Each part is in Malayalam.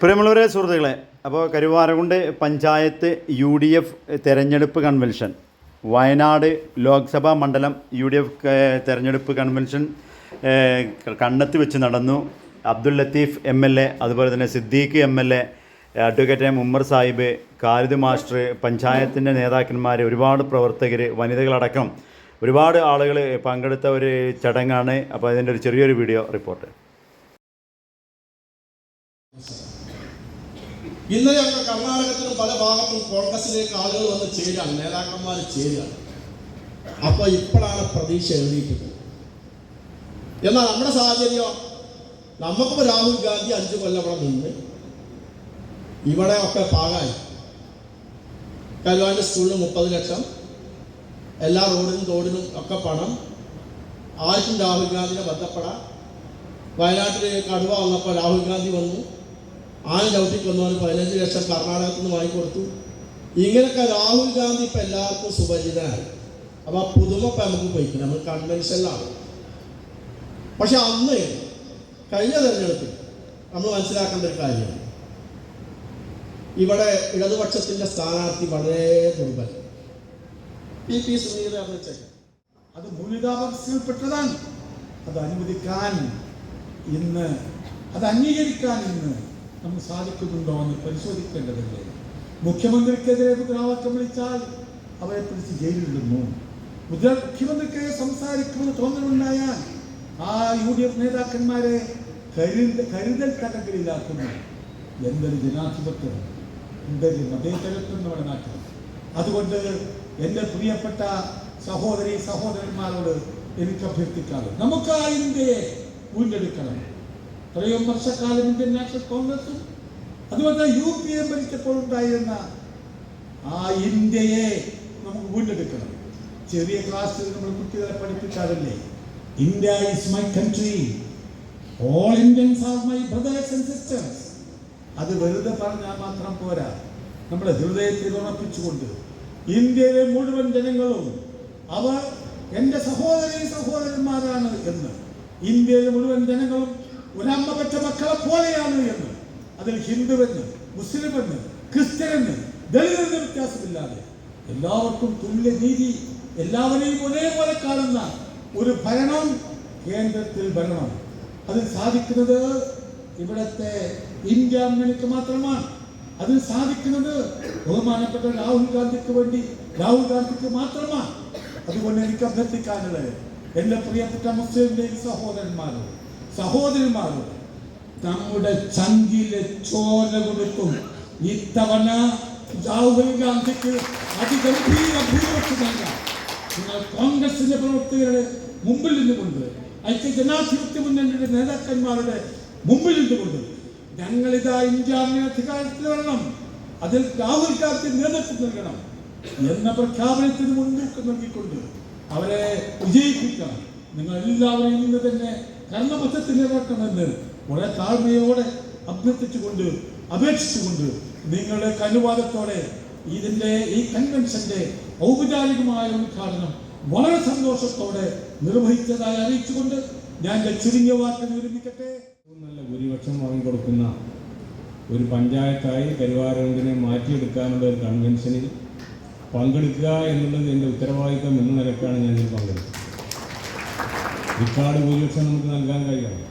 പ്രിയമുള്ളവരെ സുഹൃത്തുക്കളെ അപ്പോൾ Karuvarakundu panchayat U D F തെരഞ്ഞെടുപ്പ് കൺവെൻഷൻ വയനാട് ലോക്സഭാ മണ്ഡലം യു ഡി എഫ് തെരഞ്ഞെടുപ്പ് കൺവെൻഷൻ കണ്ണത്ത് വെച്ച് നടന്നു. Abdul Latheef M L A അതുപോലെ തന്നെ Siddique M L A advocate M Ummer Sahib Khalid master പഞ്ചായത്തിന്റെ നേതാക്കന്മാർ ഒരുപാട് പ്രവർത്തകർ വനിതകളടക്കം ഒരുപാട് ആളുകൾ പങ്കെടുത്ത ഒരു ചടങ്ങാണ്. അപ്പോൾ അതിന്റെ ഒരു ചെറിയൊരു വീഡിയോ റിപ്പോർട്ട്. ഇന്നലെ ഞങ്ങൾ കർണാടകത്തിലും പല ഭാഗത്തും കോൺഗ്രസിലേക്ക് ആളുകൾ വന്ന് ചേരുകയാണ് നേതാക്കന്മാർ ചേരുകയാണ് അപ്പൊ ഇപ്പോഴാണ് പ്രതീക്ഷ എഴുതിയിട്ടുള്ളത്. എന്നാൽ നമ്മുടെ സാഹചര്യം നമുക്കിപ്പോ രാഹുൽ ഗാന്ധി അഞ്ചു കൊല്ലം ഇവിടെ നിന്ന് ഇവിടെ ഒക്കെ പാകായി കരുവാന്റെ സ്കൂളിന് മുപ്പത് ലക്ഷം എല്ലാ റോഡിനും തോടിനും ഒക്കെ പണം. ആർക്കും രാഹുൽ ഗാന്ധിനെ ബന്ധപ്പെടാം വയനാട്ടിൽ കടുവ വന്നപ്പോൾ രാഹുൽ ഗാന്ധി വന്നു. ആന ചവിട്ടി കൊന്നവന് പതിനഞ്ച് ലക്ഷം കർണാടകത്തിൽ നിന്ന് വാങ്ങിക്കൊടുത്തു ഇങ്ങനെയൊക്കെ രാഹുൽ ഗാന്ധി ഇപ്പം എല്ലാവർക്കും സുപരിചിതനായി. അപ്പോൾ ആ പുതുമ ഇപ്പം നമുക്ക് പോയിക്കും നമ്മൾ കൺവെൻഷനിലാണ്. പക്ഷെ അന്ന് കഴിഞ്ഞ തെരഞ്ഞെടുപ്പിൽ നമ്മൾ മനസ്സിലാക്കേണ്ട ഒരു കാര്യമാണ് ഇവിടെ ഇടതുപക്ഷത്തിന്റെ സ്ഥാനാർത്ഥി വളരെ ദുർബലം പി പി സുനീർ അറിയിച്ചേക്കാം അത് മൂല്യതാപത്തിൽപ്പെട്ടതാണ് അത് അനുവദിക്കാൻ ഇന്ന് അത് അംഗീകരിക്കാൻ ഇന്ന് നമുക്ക് സാധിക്കുന്നുണ്ടോ എന്ന് പരിശോധിക്കേണ്ടതല്ലേ? മുഖ്യമന്ത്രിക്കെതിരെ മുദ്രാവാക്യം വിളിച്ചാൽ അവരെ പിടിച്ച് ജയിലിലിടുന്നു. മുദ്ര മുഖ്യമന്ത്രിക്കെതിരെ സംസാരിക്കുമെന്ന് തോന്നലുണ്ടായാൽ ആ യു ഡി എഫ് നേതാക്കന്മാരെ കരുതൽ കരുതൽ തടങ്കലിലാക്കുന്നു എന്തൊരു ജനാധിപത്യം. എന്തൊരു മതേതരത്വം നമ്മുടെ നാട്ടിൽ. അതുകൊണ്ട് എന്റെ പ്രിയപ്പെട്ട സഹോദരി സഹോദരന്മാരോട് എനിക്ക് അഭ്യർത്ഥിക്കാതെ നമുക്ക് ആ ഇന്ത്യയെ വീണ്ടെടുക്കണം ഇത്രയും വർഷക്കാലം ഇന്ത്യൻ നാഷണൽ കോൺഗ്രസും അതുപോലെ യു പി എ ഭരിച്ചപ്പോൾ ഉണ്ടായിരുന്ന ആ ഇന്ത്യയെ നമുക്ക് വീണ്ടെടുക്കണം. ചെറിയ ക്ലാസ്സിൽ നമ്മൾ കുട്ടികളെ പഠിപ്പിക്കാറില്ലേ? India is my country all Indians are my brothers and sisters അത് വെറുതെ പറഞ്ഞാൽ മാത്രം പോരാ. നമ്മുടെ ഹൃദയത്തിൽ ഉറപ്പിച്ചുകൊണ്ട് ഇന്ത്യയിലെ മുഴുവൻ ജനങ്ങളും അവർ എന്റെ സഹോദരി സഹോദരന്മാരാണ് എന്ന് ഇന്ത്യയിലെ മുഴുവൻ ജനങ്ങളും ഒരമ്മ പെറ്റ മക്കളെ പോലെയാണ് എന്ന്. അതിൽ ഹിന്ദുവെന്ന് മുസ്ലിമെന്ന് ക്രിസ്ത്യനെന്ന് ദളിതെന്ന് വ്യത്യാസമില്ലാതെ എല്ലാവർക്കും തുല്യ നീതി എല്ലാവരെയും ഒരേപോലെ കാണുന്ന ഒരു ഭരണം കേന്ദ്രത്തിൽ ഭരണം. അത് സാധിക്കുന്നത് ഇവിടത്തെ ഇന്ത്യ അമ്മയ്ക്ക് മാത്രമാണ്. അത് സാധിക്കുന്നത് ബഹുമാനപ്പെട്ട രാഹുൽ ഗാന്ധിക്ക് വേണ്ടി രാഹുൽ ഗാന്ധിക്ക് മാത്രമാണ്. അതുകൊണ്ട് എനിക്ക് അഭ്യർത്ഥിക്കാനുള്ളത് എന്റെ പ്രിയപ്പെട്ട മുസ്ലിം ലീഗ് സഹോദരന്മാരോട് സഹോദരന്മാരോട് നമ്മുടെ ചങ്കിലെ ചോര കൊടുക്കും. ഇത്തവണ രാഹുൽ ഗാന്ധിക്ക് അതിഗംഭീര ഭൂരിപക്ഷം നൽകാം. നിങ്ങൾ കോൺഗ്രസിന്റെ പ്രവർത്തകരുടെ മുമ്പിൽ നിന്നുകൊണ്ട് ഐക്യ ജനാധിപത്യ മുന്നണിയുടെ നേതാക്കന്മാരുടെ മുമ്പിൽ നിന്നുകൊണ്ട് ഞങ്ങളിതാ ഇന്ത്യ അധികാരത്തിൽ വരണം അതിൽ രാഹുൽ ഗാന്ധി നേതൃത്വം നൽകണം എന്ന പ്രഖ്യാപനത്തിന് മുൻതൂക്കം നൽകിക്കൊണ്ട് അവരെ വിജയിപ്പിക്കണം. നിങ്ങൾ എല്ലാവരും ഇന്ന് തന്നെ കർമ്മപഥത്തിൽ നിറക്കണമെന്ന് വളരെ താഴ്മയോടെ അഭ്യർത്ഥിച്ചുകൊണ്ട് അപേക്ഷിച്ചുകൊണ്ട് നിങ്ങളുടെ അനുവാദത്തോടെ ഇതിന്റെ ഈ കൺവെൻഷന്റെ ഔപചാരികമായ ഉദ്ഘാടനം വളരെ സന്തോഷത്തോടെ നിർവഹിച്ചതായി അറിയിച്ചുകൊണ്ട് ഞാൻ ചുരുങ്ങിയ വാക്കിൽ വിരമിക്കട്ടെ. നല്ല ഭൂരിപക്ഷം വാങ്ങിക്കൊടുക്കുന്ന ഒരു പഞ്ചായത്തായി കരുവാരൂരിനെ മാറ്റിയെടുക്കാനുള്ള ഒരു കൺവെൻഷനിൽ പങ്കെടുക്കുക എന്നുള്ളത് എന്റെ ഉത്തരവാദിത്തം എന്ന നിലക്കാണ് ഞാൻ ഇതിൽ റിക്കാർഡ് ഭൂരിപക്ഷം നമുക്ക് നൽകാൻ കഴിയണം.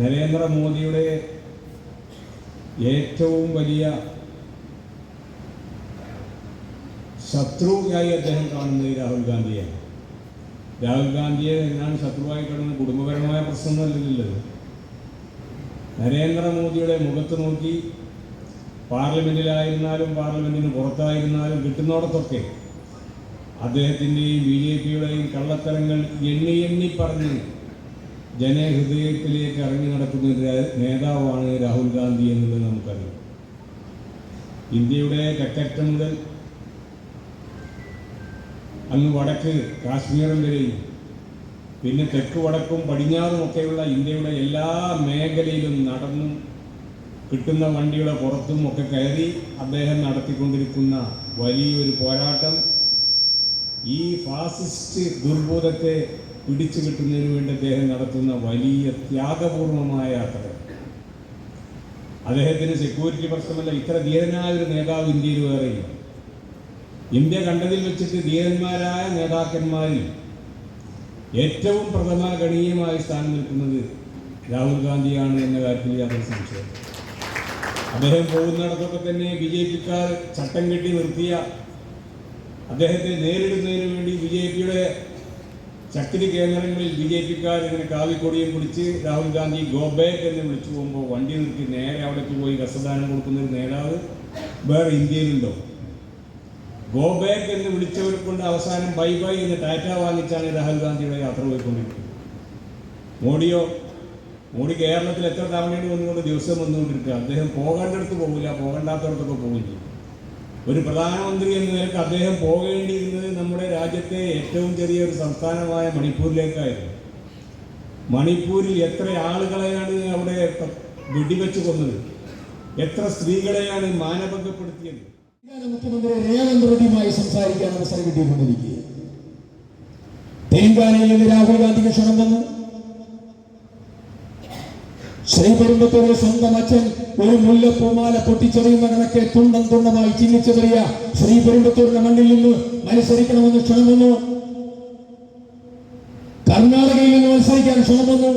നരേന്ദ്രമോദിയുടെ ഏറ്റവും വലിയ ശത്രുവായി അദ്ദേഹം കാണുന്നത് രാഹുൽ ഗാന്ധിയാണ്. രാഹുൽ ഗാന്ധിയെ എന്നാണ് ശത്രുവായി കാണുന്നത് കുടുംബപരമായ പ്രശ്നമൊന്നുമല്ലല്ലോ. നരേന്ദ്രമോദിയുടെ മുഖത്ത് നോക്കി പാർലമെന്റിലായിരുന്നാലും പാർലമെന്റിന് പുറത്തായിരുന്നാലും കിട്ടുന്നിടത്തൊക്കെ അദ്ദേഹത്തിന്റെയും ബി ജെ പിയുടെയും കള്ളത്തരങ്ങൾ എണ്ണി എണ്ണി പറഞ്ഞ് ജനഹൃദയത്തിലേക്ക് ഇറങ്ങി നടക്കുന്ന നേതാവാണ് രാഹുൽ ഗാന്ധി എന്നുള്ളത് നമുക്കറിയാം. ഇന്ത്യയുടെ തെക്കറ്റം മുതൽ അങ്ങ് വടക്ക് കാശ്മീരം വരെയും പിന്നെ തെക്ക് വടക്കും പടിഞ്ഞാറും ഒക്കെയുള്ള ഇന്ത്യയുടെ എല്ലാ മേഖലയിലും നടന്നും കിട്ടുന്ന വണ്ടിയുടെ പുറത്തും ഒക്കെ കയറി അദ്ദേഹം നടത്തിക്കൊണ്ടിരിക്കുന്ന വലിയൊരു പോരാട്ടം ഈ ഫാസിസ്റ്റ് ദുർബോധത്തെ പിടിച്ചു കിട്ടുന്നതിന് വേണ്ടി അദ്ദേഹം നടത്തുന്ന വലിയ ത്യാഗപൂർണമായ യാത്ര അദ്ദേഹത്തിന് സെക്യൂരിറ്റി പ്രശ്നമല്ല ഇത്ര ധീരനായ ഒരു നേതാവ് ഇന്ത്യയിൽ വേറെയില്ല ഇന്ത്യ കണ്ടതിൽ വെച്ചിട്ട് ധീരന്മാരായ നേതാക്കന്മാരിൽ ഏറ്റവും പ്രഥമ ഗണീയമായി സ്ഥാനം നിൽക്കുന്നത് രാഹുൽ ഗാന്ധിയാണ് എന്ന കാര്യത്തിൽ യാതൊരു സംശയം അദ്ദേഹം പോകുന്നിടത്തൊക്കെ തന്നെ ബി ജെ പിക്കാർ ചട്ടം കെട്ടി നിർത്തിയ അദ്ദേഹത്തെ നേരിടുന്നതിന് വേണ്ടി ബി ജെ പിയുടെ ശക്തി കേന്ദ്രങ്ങളിൽ ബി ജെ പിക്കാർ ഇങ്ങനെ കാവിക്കൊടിയും പിടിച്ച് രാഹുൽ ഗാന്ധി ഗോബേക്ക് എന്ന് വിളിച്ചു പോകുമ്പോൾ വണ്ടി നിർത്തി നേരെ അവിടേക്ക് പോയി രസദാനം കൊടുക്കുന്ന ഒരു നേതാവ് വേറെ ഇന്ത്യയിലുണ്ടോ? ഗോബേക്ക് എന്ന് വിളിച്ചവരെ കൊണ്ട് അവസാനം ബൈ ബൈ എന്ന് ടാറ്റ വാങ്ങിച്ചാണ് രാഹുൽ ഗാന്ധിയുടെ യാത്ര പോയിക്കൊണ്ടിരിക്കുന്നത്. മോഡിയോ മോഡി കേരളത്തിൽ എത്ര തവണയാണ് വന്നുകൊണ്ട് ദിവസം വന്നുകൊണ്ടിരിക്കുക? അദ്ദേഹം പോകേണ്ടടുത്ത് പോകില്ല പോകേണ്ടാത്തടത്തൊക്കെ പോകും ചെയ്യും. ഒരു പ്രധാനമന്ത്രി എന്ന നിലയ്ക്ക് അദ്ദേഹം പോകേണ്ടിയിരുന്നത് നമ്മുടെ രാജ്യത്തെ ഏറ്റവും ചെറിയ ഒരു സംസ്ഥാനമായ മണിപ്പൂരിലേക്കായിരുന്നു. മണിപ്പൂരിൽ എത്ര ആളുകളെയാണ് അവിടെ വെടിവെച്ച് കൊന്നത്? എത്ര സ്ത്രീകളെയാണ് മാനഭംഗപ്പെടുത്തിയത്? മുഖ്യമന്ത്രി രേവന്ത് റെഡ്ഡിയുമായി സംസാരിക്കാൻ അവസരം കിട്ടിയിട്ടുണ്ടിരിക്കുക തെലങ്കാനയിൽ നിന്ന് രാഹുൽ ഗാന്ധിക്ക് ക്ഷണം വന്നു. ശ്രീപെരുമ്പത്തൂരിൽ സ്വന്തം അച്ഛൻ ഒരു മുല്ലപ്പൂമാല പൊട്ടിച്ചെറിയുന്ന കണക്കെ തുണ്ടം തുണ്ടമായി ചിഹ്നിച്ചെറിയ ശ്രീ പെരുമ്പത്തൂരിന്റെ മണ്ണിൽ നിന്ന് മത്സരിക്കണമെന്ന് ക്ഷണം വന്നു കർണാടകയിൽ നിന്ന് മത്സരിക്കാൻ ക്ഷണം വന്നു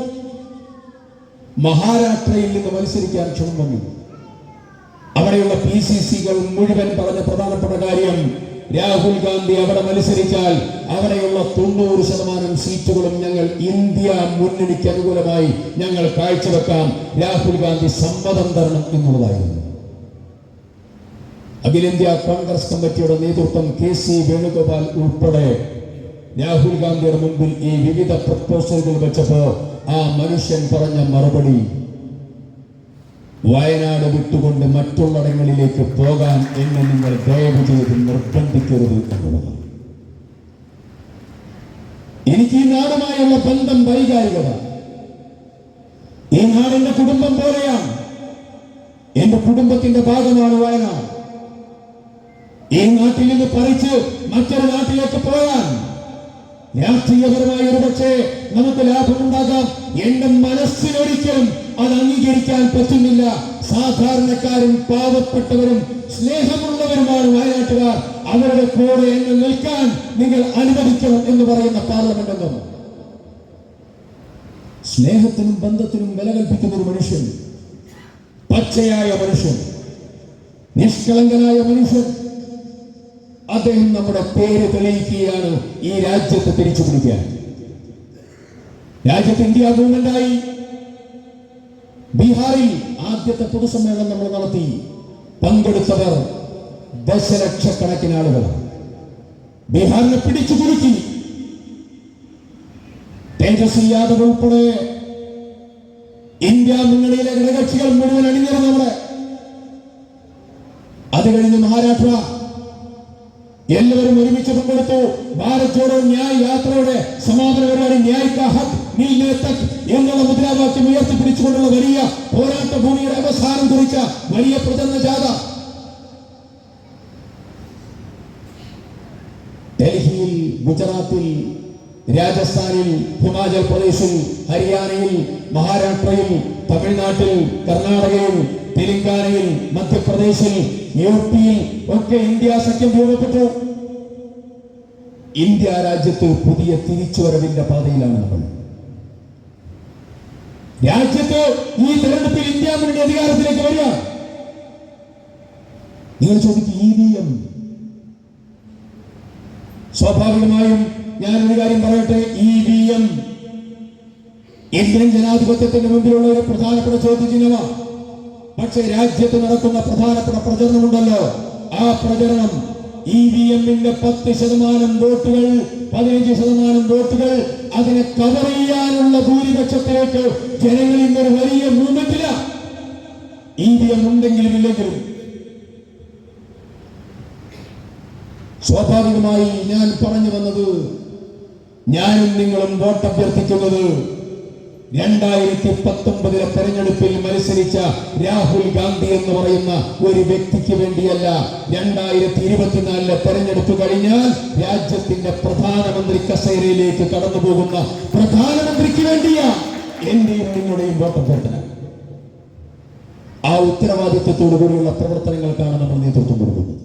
മഹാരാഷ്ട്രയിൽ നിന്ന് മത്സരിക്കാൻ ക്ഷണം വന്നു അവിടെയുള്ള പി സി സികൾ മുഴുവൻ പറഞ്ഞ പ്രധാനപ്പെട്ട കാര്യം രാഹുൽ ഗാന്ധി അവിടെ മത്സരിച്ചാൽ അവിടെയുള്ള തൊണ്ണൂറ് ശതമാനം സീറ്റുകളും ഞങ്ങൾ ഇന്ത്യ മുന്നണിക്ക് അനുകൂലമായി ഞങ്ങൾ കാഴ്ചവെക്കാം. രാഹുൽ ഗാന്ധി സമ്മതം തരണം എന്നുള്ളതായിരുന്നു. അഖിലേന്ത്യാ കോൺഗ്രസ് കമ്മിറ്റിയുടെ നേതൃത്വം കെ സി വേണുഗോപാൽ ഉൾപ്പെടെ രാഹുൽ ഗാന്ധിയുടെ മുമ്പിൽ ഈ വിവിധ പ്രപ്പോസലുകൾ വെച്ചപ്പോ ആ മനുഷ്യൻ പറഞ്ഞ മറുപടി വയനാട് വിട്ടുകൊണ്ട് മറ്റുള്ളിടങ്ങളിലേക്ക് പോകാൻ എന്നെ നിങ്ങൾ ദയവ് ചെയ്ത് നിർബന്ധിക്കരുത് എന്നുള്ളത് എനിക്ക് ഈ നാടുമായുള്ള ബന്ധം വൈകാരികമാണ്. ഈ നാടിന്റെ കുടുംബം പോലെയാണ്. എന്റെ കുടുംബത്തിന്റെ ഭാഗമാണ് വയനാട്. ഈ നാട്ടിൽ നിന്ന് പറിച്ച് മറ്റൊരു നാട്ടിലേക്ക് പോയാൽ രാഷ്ട്രീയപരമായി ഒരുപക്ഷെ നമുക്ക് ലാഭമുണ്ടാകാം. എന്റെ മനസ്സിനൊരിക്കലും അത് അംഗീകരിക്കാൻ പറ്റുന്നില്ല. സാധാരണക്കാരും പാവപ്പെട്ടവരും സ്നേഹമുള്ളവരുമാണ് വയനാട്ടുകാർ അവരുടെ കൂടെ എന്ന് നിൽക്കാൻ നിങ്ങൾ അനുവദിക്കണം എന്ന് പറയുന്ന പാർലമെന്റ് അംഗം. സ്നേഹത്തിനും ബന്ധത്തിനും വില കൽപ്പിക്കുന്ന ഒരു മനുഷ്യൻ പച്ചയായ മനുഷ്യൻ നിഷ്കളങ്കനായ മനുഷ്യൻ. അദ്ദേഹം നമ്മുടെ പേര് തെളിയിക്കുകയാണ് ഈ രാജ്യത്തെ തിരിച്ചു പിടിക്കാൻ. രാജ്യത്ത് ഇന്ത്യ ഗവൺമെന്റായി ബീഹാറിൽ ആദ്യത്തെ പൊതുസമ്മേളനം നമ്മൾ നടത്തി. പങ്കെടുത്തവർ ദശലക്ഷക്കണക്കിന് ആളുകൾ. ബീഹാറിനെ പിടിച്ചു കുലുക്കി തേജസ്വി യാദവ് ഉൾപ്പെടെ ഇന്ത്യ മുന്നണിയിലെ ഘടകക്ഷികൾ മുഴുവൻ അണിഞ്ഞത് നമ്മുടെ അത് കഴിഞ്ഞ് മഹാരാഷ്ട്ര എല്ലാവരും ഒരുമിച്ച് പങ്കെടുത്തു. ഭാരത് ജോഡോ ന്യായ് യാത്രയുടെ സമാപന പരിപാടി ന്യായ് കാ എന്നുള്ള മുദ്രാവാക്യം ഉയർത്തിപ്പിടിച്ചുകൊണ്ടുള്ള വലിയ പോരാട്ട ഭൂമിയുടെ അവസാനം കുറിച്ച വലിയ പ്രചരണ ജാഥ. ഡൽഹിയിൽ ഗുജറാത്തിൽ രാജസ്ഥാനിൽ ഹിമാചൽ പ്രദേശിൽ ഹരിയാനയിൽ മഹാരാഷ്ട്രയിൽ തമിഴ്നാട്ടിൽ കർണാടകയിൽ തെലങ്കാനയിൽ മധ്യപ്രദേശിൽ യു പിയിൽ ഒക്കെ ഇന്ത്യ സഖ്യം രൂപപ്പെട്ടു. ഇന്ത്യ രാജ്യത്ത് പുതിയ തിരിച്ചുവരവിന്റെ പാതയിലാണ് നമ്മൾ. രാജ്യത്ത് ഈ തെരഞ്ഞെടുപ്പിൽ ഇന്ത്യ മുന്നണി അധികാരത്തിലേക്ക് വരിക. നിങ്ങൾ ചോദിക്കും ഇ വി എം? സ്വാഭാവികമായും ഞാൻ ഒരു കാര്യം പറയട്ടെ ഇ വി എം? ഇന്ത്യൻ ജനാധിപത്യത്തിന്റെ മുമ്പിലുള്ള ഒരു പ്രധാനപ്പെട്ട ചോദ്യചിഹ്നമാണ് പക്ഷേ രാജ്യത്ത് നടക്കുന്ന പ്രധാനപ്പെട്ട പ്രചരണമുണ്ടല്ലോ. ആ പ്രചരണം ഇ വി എമ്മിന്റെ പത്ത് ശതമാനം വോട്ടുകൾ പതിനഞ്ച് ശതമാനം വോട്ടുകൾ അതിനെ കവർ ചെയ്യാനുള്ള ഭൂരിപക്ഷത്തിലേക്ക് ജനങ്ങൾ ഇന്നൊരു വലിയ മൂവ്മെന്റില. ഈ എം ഉണ്ടെങ്കിലും ഇല്ലെങ്കിലും സ്വാഭാവികമായി ഞാൻ പറഞ്ഞു വന്നത് ഞാനും നിങ്ങളും വോട്ട് അഭ്യർത്ഥിക്കുന്നത് രണ്ടായിരത്തി പത്തൊമ്പതിലെ തെരഞ്ഞെടുപ്പിൽ മത്സരിച്ച രാഹുൽ ഗാന്ധി എന്ന് പറയുന്ന ഒരു വ്യക്തിക്ക് വേണ്ടിയല്ല രണ്ടായിരത്തി ഇരുപത്തിനാലിലെ തെരഞ്ഞെടുപ്പ് കഴിഞ്ഞാൽ രാജ്യത്തിന്റെ പ്രധാനമന്ത്രി കസേരയിലേക്ക് കടന്നു പോകുന്ന പ്രധാനമന്ത്രിക്ക് വേണ്ടിയാ എന്റെയും നിങ്ങളുടെയും വോട്ട് അഭ്യർത്ഥന ആ ഉത്തരവാദിത്വത്തോടു കൂടിയുള്ള പ്രവർത്തനങ്ങൾക്കാണ് നമ്മൾ നേതൃത്വം